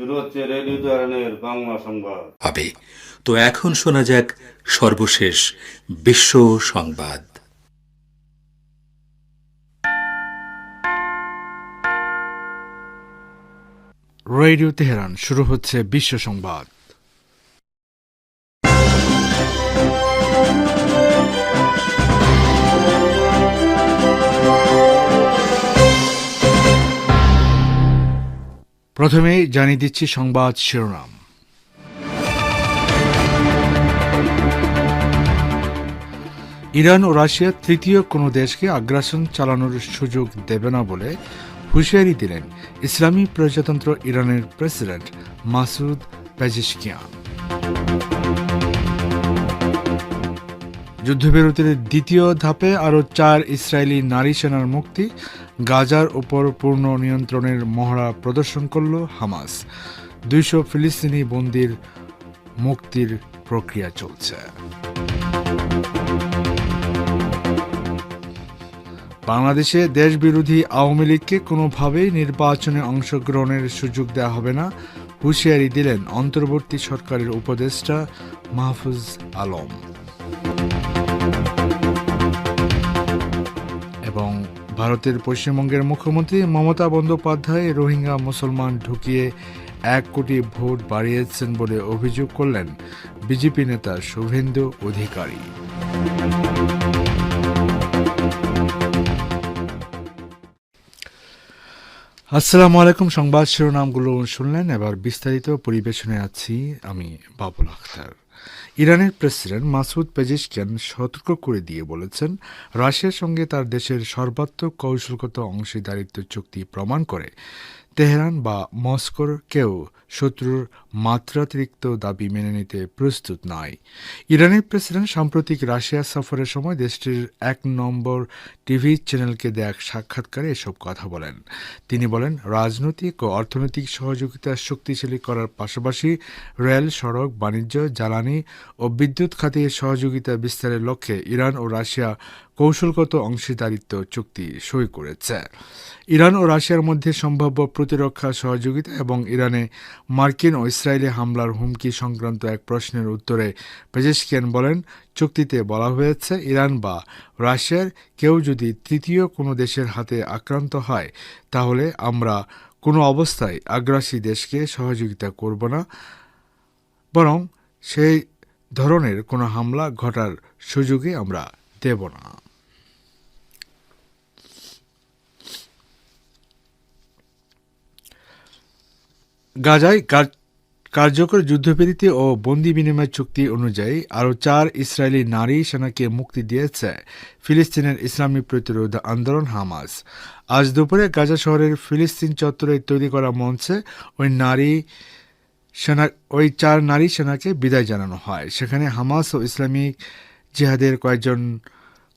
শুরু হচ্ছে রেডিও বাংলা সংবাদ। হবে তো এখন শোনা যাক সর্বশেষ বিশ্ব সংবাদ। রেডিও তেহরান শুরু হচ্ছে বিশ্ব সংবাদ। প্রথমেই জানিয়ে দিচ্ছি সংবাদ শিরোনাম। ইরান ও রাশিয়া তৃতীয় কোনো দেশকে আগ্রাসন চালানোর সুযোগ দেবে না বলে হুঁশিয়ারি দিলেন ইসলামী প্রজাতন্ত্র ইরানের প্রেসিডেন্ট মাসুদ পেজিশকিয়ান। যুদ্ধবিরতির দ্বিতীয় ধাপে আরও চার ইসরায়েলি নারী সেনার মুক্তি গাজার ওপর পূর্ণ নিয়ন্ত্রণের মহড়া প্রদর্শন করল হামাস। দুইশো ফিলিস্তিনি বন্দির মুক্তির প্রক্রিয়া চলছে। বাংলাদেশে দেশবিরোধী আওয়ামী লীগকে কোনোভাবেই নির্বাচনে অংশগ্রহণের সুযোগ দেওয়া হবে না, হুঁশিয়ারি দিলেন অন্তর্বর্তী সরকারের উপদেষ্টা মাহফুজ আলম। ভারতের পশ্চিমবঙ্গের মুখ্যমন্ত্রী মমতা বন্দ্যোপাধ্যায় রোহিঙ্গা মুসলমান ঢুকিয়ে এক কোটি ভোট বাড়িয়েছেন বলে অভিযোগ করলেন বিজেপি নেতা শুভেন্দু অধিকারী। আসসালামু আলাইকুম, সংবাদ শিরোনামগুলো শুনলেন। এবার বিস্তারিত পরিবেশনে আছি আমি বাবুল আখতার। ইরানের প্রেসিডেন্ট মাসুদ পেজিশকিয়ান সতর্ক করে দিয়ে বলেছেন, রাশিয়ার সঙ্গে তার দেশের সর্বাত্মক কৌশলগত অংশীদারিত্ব চুক্তি প্রমাণ করে তেহরান বা মস্কোর কেউ শত্রুর মাত্রাতিরিক্ত দাবি মেনে নিতে প্রস্তুত নয়। ইরানের প্রেসিডেন্ট সাম্প্রতিক রাশিয়া সফরের সময় দেশটির এক নম্বর টিভি চ্যানেলকে দেয়া সাক্ষাৎকারে এসব কথা বলেন। তিনি বলেন, রাজনৈতিক ও অর্থনৈতিক সহযোগিতা শক্তিশালী করার পাশাপাশি রেল, সড়ক, বাণিজ্য, জ্বালানি ও বিদ্যুৎ খাতে সহযোগিতা বিস্তারের লক্ষ্যে ইরান ও রাশিয়া কৌশলগত অংশীদারিত্ব চুক্তি সই করেছে। ইরান ও রাশিয়ার মধ্যে সম্ভাব্য প্রতিরক্ষা সহযোগিতা এবং ইরানে মার্কিন ও ইসরায়েলি হামলার হুমকি সংক্রান্ত এক প্রশ্নের উত্তরে পেজেশকিয়ান বলেন, চুক্তিতে বলা হয়েছে ইরান বা রাশিয়ার কেউ যদি তৃতীয় কোনো দেশের হাতে আক্রান্ত হয়, তাহলে আমরা কোনো অবস্থায় আগ্রাসী দেশকে সহযোগিতা করব না। বরং সেই ধরনের কোনো হামলা ঘটার সুযোগে আমরা দেব না। গাজায় কার্যকর যুদ্ধবিরতি ও বন্দি বিনিময় চুক্তি অনুযায়ী আরও চার ইসরায়েলি নারী সেনাকে মুক্তি দিয়েছে ফিলিস্তিনের ইসলামী প্রতিরোধ আন্দোলন হামাস। আজ দুপুরে গাজা শহরের ফিলিস্তিন চত্বরে তৈরি করা মঞ্চে ওই নারী সেনা, ওই চার নারী সেনাকে বিদায় জানানো হয়। সেখানে হামাস ও ইসলামিক জিহাদের কয়েকজন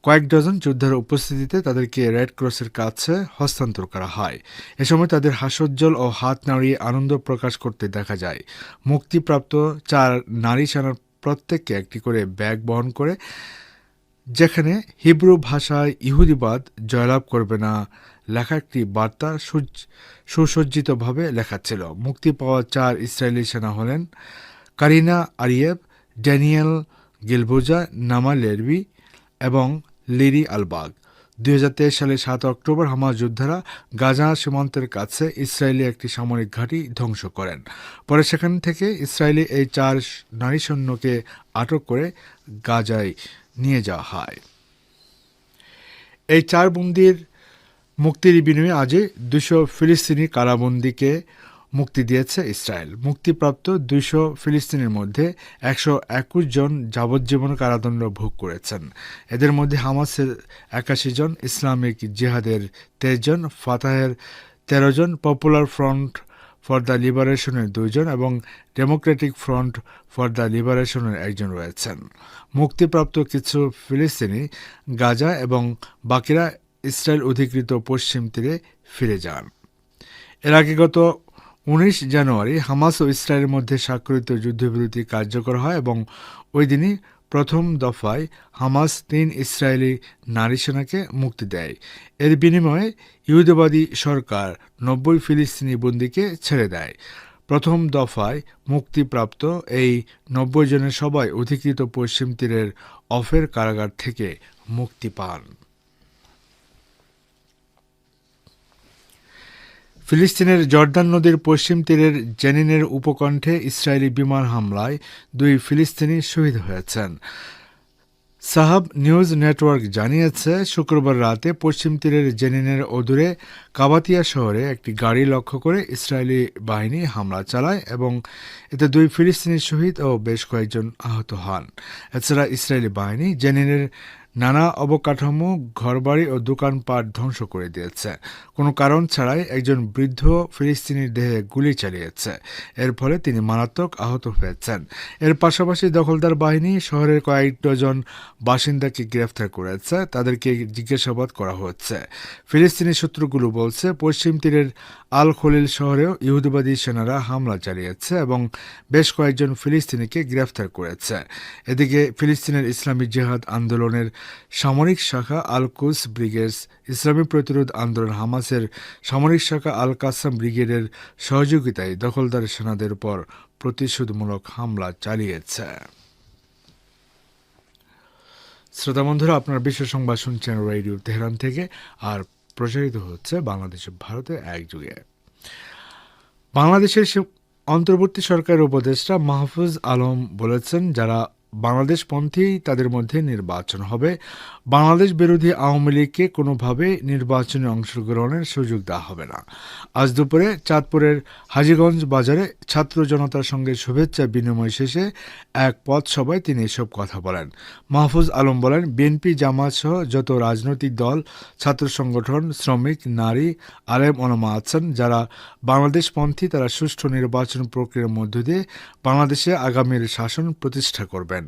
কয়েক ডজন যোদ্ধার উপস্থিতিতে তাদেরকে রেড ক্রসের কাছে হস্তান্তর করা হয়। এ সময় তাদের হাস্যোজ্জ্বল ও হাত নাড়িয়ে আনন্দ প্রকাশ করতে দেখা যায়। মুক্তিপ্রাপ্ত চার নারী সেনার প্রত্যেককে একটি করে ব্যাগ বহন করে, যেখানে হিব্রু ভাষায় ইহুদিবাদ জয়লাভ করবে না লেখা একটি বার্তা সুজ- সুসজ্জিতভাবে লেখা ছিল মুক্তি পাওয়া চার ইসরায়েলি সেনা হলেন কারিনা আরিয়েভ ড্যানিয়েল গিলবোজা নামা লেরবি এবং লিরি আলবাগ। দুই হাজার তেইশ সালে সাত অক্টোবর হামাস যোদ্ধারা গাজা সীমান্তের কাছে ইসরায়েলি একটি সামরিক ঘাঁটি ধ্বংস করেন। পরে সেখান থেকে ইসরায়েলি এই চার নারী সৈন্যকে আটক করে গাজায় নিয়ে যাওয়া হয়। এই চার বন্দির মুক্তির বিনিময়ে আজই দুশো ফিলিস্তিনি কারাবন্দিকে মুক্তি দিয়েছে ইসরায়েল। মুক্তিপ্রাপ্ত দুইশো ফিলিস্তিনের মধ্যে একশো একুশ জন যাবজ্জীবন কারাদণ্ড ভোগ করেছেন। এদের মধ্যে হামাসের একাশি জন, ইসলামিক জিহাদের তেইশ জন, ফাতাহের তেরো জন, পপুলার ফ্রন্ট ফর দ্য লিবারেশনের দুইজন এবং ডেমোক্রেটিক ফ্রন্ট ফর দ্য লিবারেশনের একজন রয়েছেন। মুক্তিপ্রাপ্ত কিছু ফিলিস্তিনি গাজা এবং বাকিরা ইসরায়েল অধিকৃত পশ্চিম তীরে ফিরে যান। এর আগে গত উনিশ জানুয়ারি হামাস ও ইসরায়েলের মধ্যে স্বাক্ষরিত যুদ্ধবিরতি কার্যকর হয় এবং ওই দিনই প্রথম দফায় হামাস তিন ইসরায়েলি নারী সেনাকে মুক্তি দেয়। এর বিনিময়ে ইহুদিবাদী সরকার নব্বই ফিলিস্তিনি বন্দীকে ছেড়ে দেয়। প্রথম দফায় মুক্তিপ্রাপ্ত এই নব্বই জনের সবাই অধিকৃত পশ্চিম তীরের অফের কারাগার থেকে মুক্তি পান। ফিলিস্তিনের জর্দান নদীর পশ্চিম তীরের জেনিনের উপকণ্ঠে ইসরায়েলি বিমান হামলায় দুই ফিলিস্তিনি শহীদ হয়েছেন। সাহাব নিউজ নেটওয়ার্ক জানিয়েছে, শুক্রবার রাতে পশ্চিম তীরের জেনিনের অদূরে কাবাতিয়া শহরে একটি গাড়ি লক্ষ্য করে ইসরায়েলি বাহিনী হামলা চালায় এবং এতে দুই ফিলিস্তিনি শহীদ ও বেশ কয়েকজন আহত হন। এছাড়া ইসরায়েলি বাহিনী জেনিনের নানা অবকাঠামো, ঘরবাড়ি ও দোকানপাট ধ্বংস করে দিয়েছে। কোনো কারণ ছাড়াই একজন বৃদ্ধ ফিলিস্তিনির দেহে গুলি চালিয়েছে। এর ফলে তিনি মারাত্মক আহত হয়েছেন। এর পাশাপাশি দখলদার বাহিনী শহরের কয়েক ডজন বাসিন্দাকে গ্রেফতার করেছে। তাদেরকে জিজ্ঞাসাবাদ করা হচ্ছে। ফিলিস্তিনি সূত্রগুলো বলছে, পশ্চিম তীরের আল খলিল শহরেও ইহুদিবাদী সেনারা হামলা চালিয়েছে এবং বেশ কয়েকজন ফিলিস্তিনিকে গ্রেফতার করেছে। এদিকে ফিলিস্তিনের ইসলামী জেহাদ আন্দোলনের সামরিক শাখা আল কুস ব্রিগেডস ইসলামী প্রতিরোধ আন্দোলন হামাসের সামরিক শাখা আল কাসাম ব্রিগেডের সহযোগিতায় দখলদার সেনাদের উপর প্রতিশোধমূলক হামলা চালিয়েছে। শ্রোতা বন্ধুরা, আপনার বিশ্ব সংবাদ শুনছেন রেডিও তেহরান থেকে, আর প্রচারিত হচ্ছে বাংলাদেশ ভারতে এক যুগে বাংলাদেশের অন্তর্বর্তী সরকারের উপদেষ্টা মাহফুজ আলম বলেছেন, যারা বাংলাদেশপন্থী তাদের মধ্যে নির্বাচন হবে। বাংলাদেশ বিরোধী আওয়ামী লীগকে কোনোভাবে নির্বাচনে অংশগ্রহণের সুযোগ দেওয়া হবে না। আজ দুপুরে চাঁদপুরের হাজীগঞ্জ বাজারে ছাত্র জনতার সঙ্গে শুভেচ্ছা বিনিময় শেষে এক পথ সভায় তিনি এসব কথা বলেন। মাহফুজ আলম বলেন, বিএনপি জামাত সহ যত রাজনৈতিক দল, ছাত্র সংগঠন, শ্রমিক, নারী, আলেম ওলামা আছেন, যারা বাংলাদেশপন্থী তারা সুষ্ঠু নির্বাচন প্রক্রিয়ার মধ্য দিয়ে বাংলাদেশে আগামীর শাসন প্রতিষ্ঠা করবেন।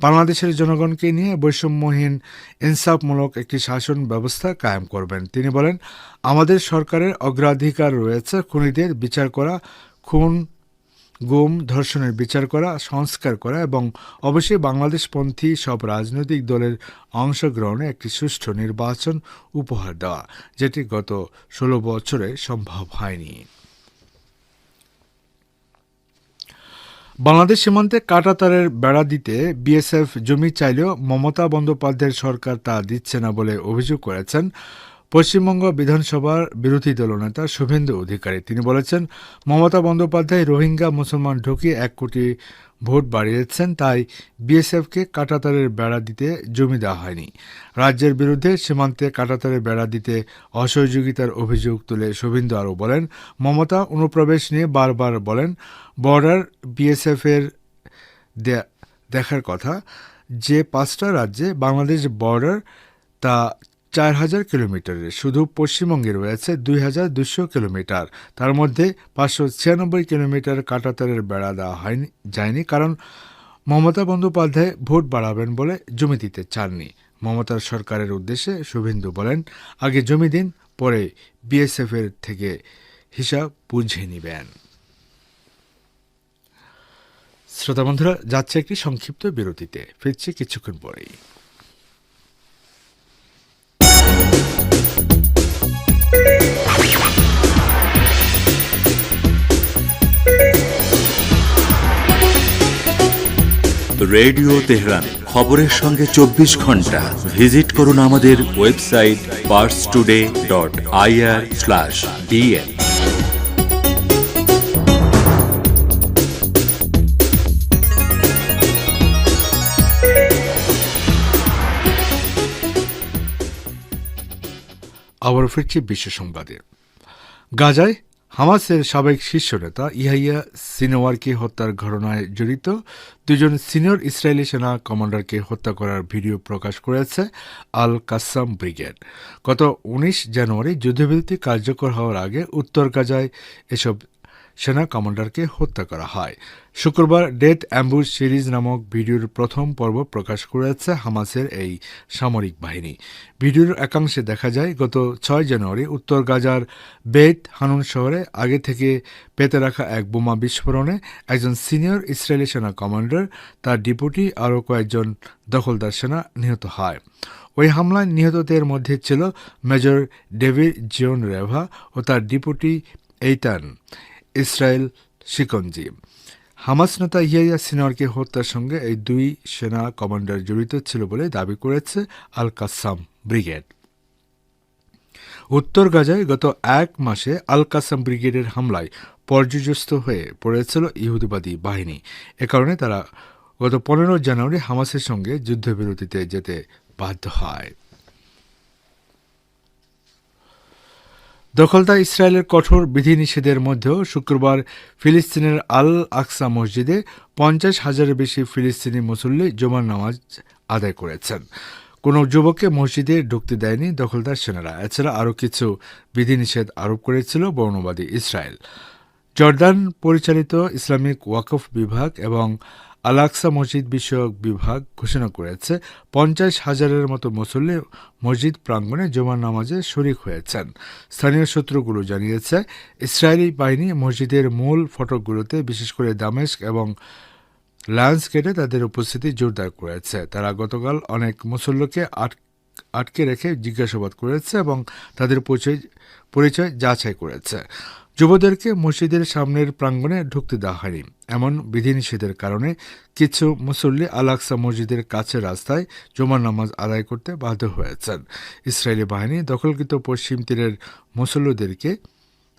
বাংলাদেশের জনগণকে নিয়ে বৈষম্যহীন, ইনসাফমূলক একটি শাসন ব্যবস্থা কায়েম করবেন। তিনি বলেন, আমাদের সরকারের অগ্রাধিকার রয়েছে খুনিদের বিচার করা, খুন, গুম, ধর্ষণের বিচার করা, সংস্কার করা এবং অবশ্যই বাংলাদেশপন্থী সব রাজনৈতিক দলের অংশগ্রহণে একটি সুষ্ঠু নির্বাচন উপহার দেওয়া, যেটি গত ষোলো বছরে সম্ভব হয়নি। বাংলাদেশ সীমান্তে কাটাতারের বেড়া দিতে বিএসএফ জমি চাইলেও মমতা বন্দ্যোপাধ্যায়ের সরকার তা দিচ্ছে না বলে অভিযোগ করেছেন পশ্চিমবঙ্গ বিধানসভার বিরোধী দলনেতা শুভেন্দু অধিকারী। তিনি বলেছেন, মমতা বন্দ্যোপাধ্যায় রোহিঙ্গা মুসলমান ঢুকিয়ে এক কোটি ভোট বাড়িয়েছেন, তাই বিএসএফকে কাঁটাতারের বেড়া দিতে জমি দেওয়া হয়নি। রাজ্যের বিরুদ্ধে সীমান্তে কাঁটাতারের বেড়া দিতে অসহযোগিতার অভিযোগ তুলে শুভেন্দু আরও বলেন, মমতা অনুপ্রবেশ নিয়ে বারবার বলেন, বর্ডার বিএসএফ এর দে- দেখার কথা, যে পাঁচটা রাজ্যে বাংলাদেশ বর্ডার, তা চার হাজার কিলোমিটারের শুধু পশ্চিমবঙ্গে রয়েছে দুই হাজার দুশো কিলোমিটার। তার মধ্যে পাঁচশো ছিয়ানব্বই কিলোমিটার কাটাতারের বেড়া দেওয়া হয়নি, যায়নি কারণ মমতা বন্দ্যোপাধ্যায় ভোট বাড়াবেন বলে জমি দিতে চাননি। মমতার সরকারের উদ্দেশ্যে শুভেন্দু বলেন, আগে জমি দিন, পরে বিএসএফ এর থেকে হিসাব বুঝে নেবেন। শ্রোতা বন্ধুরা, যাচ্ছে একটি সংক্ষিপ্ত বিরতিতে। ফিরছি কিছুক্ষণ পরেই। Radio Tehran. খবরের সঙ্গে চব্বিশ ঘণ্টা। ভিজিট করুন আমাদের website Pars Today dot IR slash DN. আবার ফিরছি বিশ্ব সংবাদে। গাজায় হামাসের সাবেক শীর্ষ নেতা ইহাইয়া সিনোয়ারকে হত্যার ঘটনায় জড়িত দুজন সিনিয়র ইসরায়েলি সেনা কমান্ডারকে হত্যা করার ভিডিও প্রকাশ করেছে আল কাসাম ব্রিগেড। গত উনিশ জানুয়ারি যুদ্ধবিরতি কার্যকর হওয়ার আগে উত্তর গাজায় এসব সেনা কমান্ডারকে হত্যা করা হয়। শুক্রবার ডেথ অ্যাম্বুশ সিরিজ নামক ভিডিওর প্রথম পর্ব প্রকাশ করেছে হামাসের এই সামরিক বাহিনী। ভিডিওর একাংশে দেখা যায়, গত ছয় জানুয়ারি উত্তর গাজার বেত হানুন শহরে আগে থেকে পেতে রাখা এক বোমা বিস্ফোরণে একজন সিনিয়র ইসরায়েলি সেনা কমান্ডার, তার ডিপুটি আরও কয়েকজন দখলদার সেনা নিহত হয়। ওই হামলায় নিহতদের মধ্যে ছিল মেজর ডেভিড জিওন রেভা ও তার ডিপুটি এইটান ইসরায়েল শিকঞ্জি। হামাস নেতা ইয়াইয়া সিনোয়ারকে হত্যার সঙ্গে এই দুই সেনা কমান্ডার জড়িত ছিল বলে দাবি করেছে আল কাসাম ব্রিগেড। উত্তর গাজায় গত এক মাসে আল কাসাম ব্রিগেডের হামলায় পর্যুযস্ত হয়ে পড়েছিল ইহুদিবাদী বাহিনী। এ কারণে তারা গত পনেরো জানুয়ারি হামাসের সঙ্গে যুদ্ধবিরতিতে যেতে বাধ্য হয়। দখলদার ইসরায়েলের কঠোর বিধিনিষেধের মধ্যেও শুক্রবার ফিলিস্তিনের আল আকসা মসজিদে পঞ্চাশ হাজারের বেশি ফিলিস্তিনি মুসল্লি জুমার নামাজ আদায় করেছেন। কোনো যুবককে মসজিদে ঢুকতে দেয়নি দখলদার সেনারা। এছাড়া আরও কিছু বিধিনিষেধ আরোপ করেছিল বর্ণবাদী ইসরায়েল। জর্দান পরিচালিত ইসলামিক ওয়াকফ বিভাগ এবং আলাক্সা মসজিদ বিষয়ক বিভাগ ঘোষণা করেছে, পঞ্চাশ হাজারের মতো মুসল্লি মসজিদ প্রাঙ্গণে জুমার নামাজে শরিক হয়েছেন। স্থানীয় সূত্রগুলো জানিয়েছে, ইসরায়েলি বাহিনী মসজিদের মূল ফটকগুলোতে বিশেষ করে দামেস্ক এবং লায়ন্স তাদের উপস্থিতি জোরদার করেছে। তারা গতকাল অনেক মুসল্লকে আট আটকে রেখে জিজ্ঞাসাবাদ করেছে এবং তাদের পরিচয় পরিচয় যাচাই করেছে। যুবদেরকে মসজিদের সামনের প্রাঙ্গণে ঢুকতে দেওয়া হয়নি। এমন বিধিনিষেধের কারণে কিছু মুসল্লি আলাক্সা মসজিদের কাছে রাস্তায় জমার নামাজ আদায় করতে বাধ্য হয়েছেন। ইসরায়েলি বাহিনী দখলকৃত পশ্চিম তীরের মুসল্লিদেরকে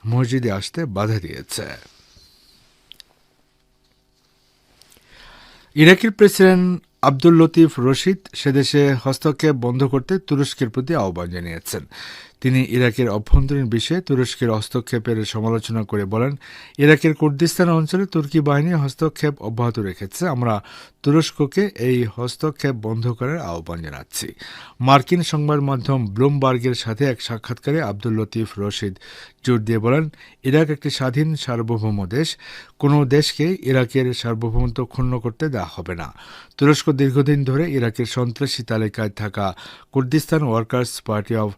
মসজিদে আসতে বাধা দিয়েছে। ইরাকের প্রেসিডেন্ট আব্দুল লতিফ রশিদ সেদেশে হস্তক্ষেপ বন্ধ করতে তুরস্কের প্রতি আহ্বান জানিয়েছেন। তিনি ইরাকের অভ্যন্তরীণ বিষয়ে তুরস্কের হস্তক্ষেপের সমালোচনা করে বলেন, ইরাকের কুর্দিস্তান অঞ্চলে তুর্কি বাহিনী হস্তক্ষেপ অব্যাহত রেখেছে। আমরা তুরস্ককে এই হস্তক্ষেপ বন্ধ করার আহ্বান জানাচ্ছি। মার্কিন সংবাদ মাধ্যম ব্লুমবার্গের সাথে এক সাক্ষাৎকারে আব্দুল লতিফ রশিদ জোর দিয়ে বলেন, ইরাক একটি স্বাধীন সার্বভৌম দেশ। কোনো দেশকে ইরাকের সার্বভৌমত্ব ক্ষুণ্ণ করতে দেওয়া হবে না। তুরস্ক দীর্ঘদিন ধরে ইরাকের সন্ত্রাসী তালিকায় থাকা Kurdistan workers party of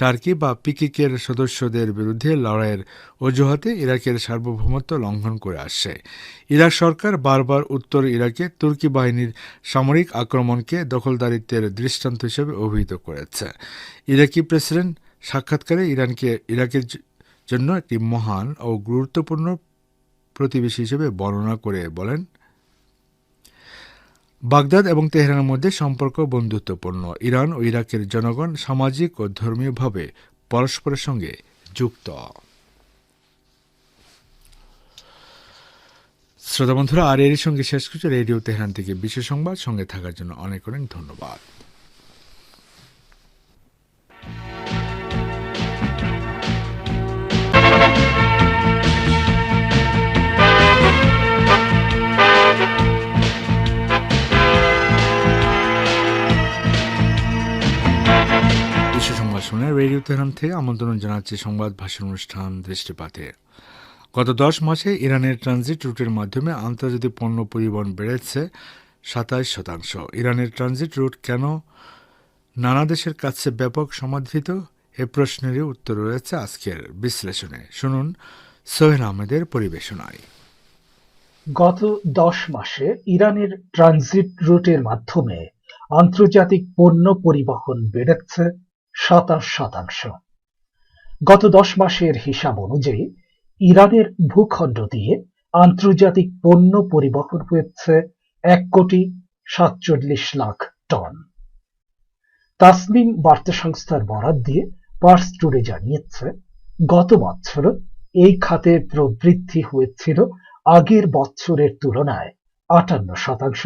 Turkey বা পিকিকের সদস্যদের বিরুদ্ধে লড়াইয়ের অজুহাতে ইরাকের সার্বভৌমত্ব লঙ্ঘন করে আসছে। ইরাক সরকার বারবার উত্তর ইরাকে তুর্কি বাহিনীর সামরিক আক্রমণকে দখলদারিত্বের দৃষ্টান্ত হিসেবে অভিহিত করেছে। ইরাকি প্রেসিডেন্ট সাক্ষাৎকারে ইরানকে, ইরাকের জন্য একটি মহান ও গুরুত্বপূর্ণ প্রতিবেশী হিসেবে বর্ণনা করে বলেন বাগদাদ এবং তেহরানের মধ্যে সম্পর্ক বন্ধুত্বপূর্ণ। ইরান ও ইরাকের জনগণ সামাজিক ও ধর্মীয়ভাবে পরস্পরের সঙ্গে যুক্ত। শ্রোতা বন্ধুরা, আর এর সঙ্গে শেষ করছে রেডিও তেহরান থেকে। বিশেষ সংবাদ সঙ্গে থাকার জন্য অনেক অনেক ধন্যবাদ। শুনে রেডিও তেহরান থেকে আমন্ত্রণ জানাচ্ছি সংবাদ ভাষণ অনুষ্ঠান দৃষ্টিপাতে। গত দশ মাসে ইরানের ট্রানজিট রুটের মাধ্যমে আন্তর্জাতিক পণ্য পরিবহন বেড়েছে সাতাশ শতাংশ। ইরানের ট্রানজিট রুট কেন নানা দেশের কাছে ব্যাপক সমাদৃত? এ প্রশ্নেরই উত্তর রয়েছে আজকের বিশ্লেষণে। শুনুন সোহেন আহমেদের পরিবেশনায়। গত দশ মাসে ইরানের ট্রানজিট রুটের মাধ্যমে আন্তর্জাতিক পণ্য পরিবহন বেড়েছে সাতাশ শতাংশ। গত দশ মাসের হিসাব অনুযায়ী, ইরানের ভূখণ্ড দিয়ে আন্তর্জাতিক পণ্য পরিবহন হয়েছে এক কোটি সাতচল্লিশ লাখ টন। তাসনিম বার্তা সংস্থার বরাত দিয়ে পার্স টুডে জানিয়েছে, গত বছর এই খাতে প্রবৃদ্ধি হয়েছিল আগের বছরের তুলনায় আটান্ন শতাংশ,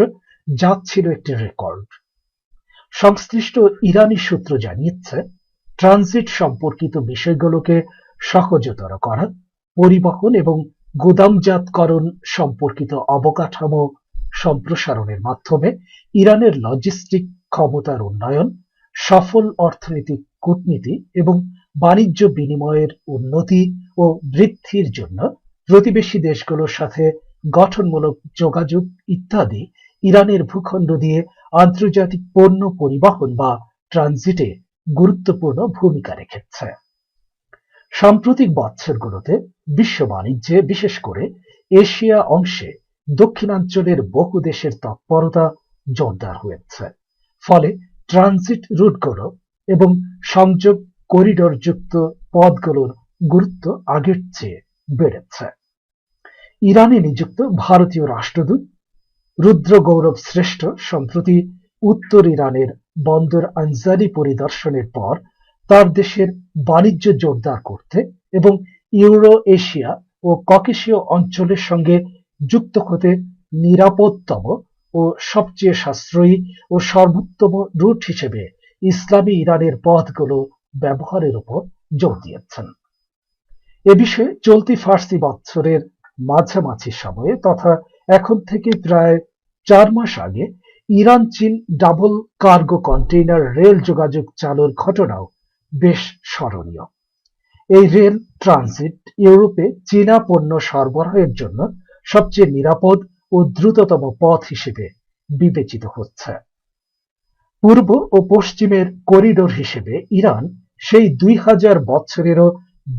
যা ছিল একটি রেকর্ড। সংশ্লিষ্ট ইরানি সূত্র জানিয়েছে, ট্রানজিট সম্পর্কিত বিষয়গুলোকে সহজতর করা, পরিবহন এবং গুদামজাতকরণ সম্পর্কিত অবকাঠামো সম্প্রসারণের মাধ্যমে ইরানের লজিস্টিক ক্ষমতার উন্নয়ন, সফল অর্থনৈতিক কূটনীতি এবং বাণিজ্য বিনিময়ের উন্নতি ও বৃদ্ধির জন্য প্রতিবেশী দেশগুলোর সাথে গঠনমূলক যোগাযোগ ইত্যাদি ইরানের ভূখণ্ড দিয়ে আন্তর্জাতিক পণ্য পরিবহন বা ট্রানজিটে গুরুত্বপূর্ণ ভূমিকা রেখেছে। সাম্প্রতিক বছরগুলোতে বিশ্ব বাণিজ্যে, বিশেষ করে এশিয়া অংশে দক্ষিণাঞ্চলের বহু দেশের তৎপরতা জোরদার হয়েছে। ফলে ট্রানজিট রুটগুলো এবং সংযোগ করিডোর যুক্ত পথগুলোর গুরুত্ব আগের চেয়ে বেড়েছে। ইরানে নিযুক্ত ভারতীয় রাষ্ট্রদূত রুদ্র গৌরব শ্রেষ্ঠ সম্প্রতি উত্তর ইরানের বন্দর আনজারি পরিদর্শনের পর তার দেশের বাণিজ্য জোরদার করতে এবং ইউরো এশিয়া ও ককেশীয় অঞ্চলের সঙ্গে যুক্ত হতে নিরাপদতম ও সবচেয়ে সাশ্রয়ী ও সর্বোত্তম রুট হিসেবে ইসলামী ইরানের পথগুলো ব্যবহারের উপর জোর দিয়েছেন। এ বিষয়ে চলতি ফার্সি বৎসরের মাঝামাঝি সময়ে তথা এখন থেকে প্রায় চার মাস আগে ইরান চীন ডাবল কার্গো কন্টেইনার রেল যোগাযোগ চালুর ঘটনাও বেশ স্মরণীয়। এই রেল ট্রানজিট ইউরোপে চীনা পণ্য সরবরাহের জন্য সবচেয়ে নিরাপদ ও দ্রুততম পথ হিসেবে বিবেচিত হচ্ছে। পূর্ব ও পশ্চিমের করিডোর হিসেবে ইরান সেই দুই হাজার বছরেরও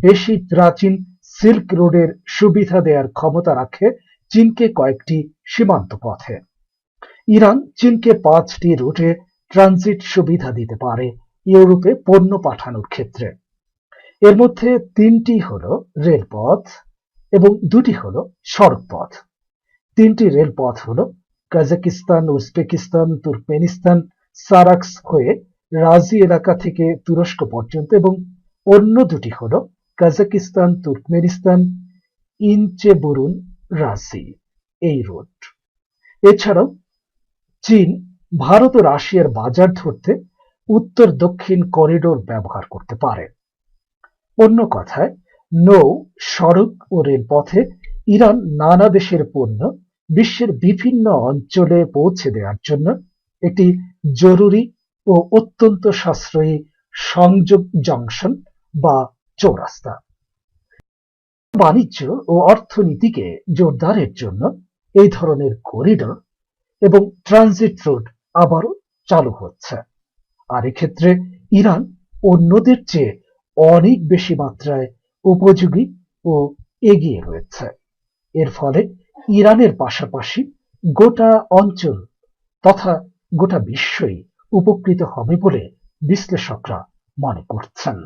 বেশি প্রাচীন সিল্ক রোডের সুবিধা দেওয়ার ক্ষমতা রাখে চীনকে কয়েকটি সীমান্ত পথে। ইরান চীনকে পাঁচটি রুটে ট্রানজিট সুবিধা দিতে পারে ইউরোপে পণ্য পাঠানোর ক্ষেত্রে। এর মধ্যে তিনটি হলো রেলপথ এবং দুটি হলো সড়কপথ। তিনটি রেলপথ হলো কাজাকিস্তান, উজবেকিস্তান, তুর্কমেনিস্তান, সারাক্স হয়ে রাজি এলাকা থেকে তুরস্ক পর্যন্ত এবং অন্য দুটি হল কাজাকিস্তান, তুর্কমেনিস্তান, ইনচেবুরুন রাজি এই রুট এছাড়াও চীন ভারত ও রাশিয়ার বাজার ধরতে উত্তর দক্ষিণ করিডোর ব্যবহার করতে পারে। অন্য কথায়, নৌ, সড়ক ও রেলপথে ইরান নানা দেশের পণ্য বিশ্বের বিভিন্ন অঞ্চলে পৌঁছে দেওয়ার জন্য একটি জরুরি ও অত্যন্ত সাশ্রয়ী সংযোগ জংশন বা চৌরাস্তা। বাণিজ্য ও অর্থনীতিকে জোরদারের জন্য এই ধরনের করিডোর এবং ট্রানজিট রুট আবারও চালু হচ্ছে। আর এক্ষেত্রে ইরান অন্যদের চেয়ে অনেক বেশি মাত্রায় উপযোগী ও এগিয়ে রয়েছে। এর ফলে ইরানের পাশাপাশি গোটা অঞ্চল তথা গোটা বিশ্বই উপকৃত হবে বলে বিশ্লেষকরা মনে করছেন।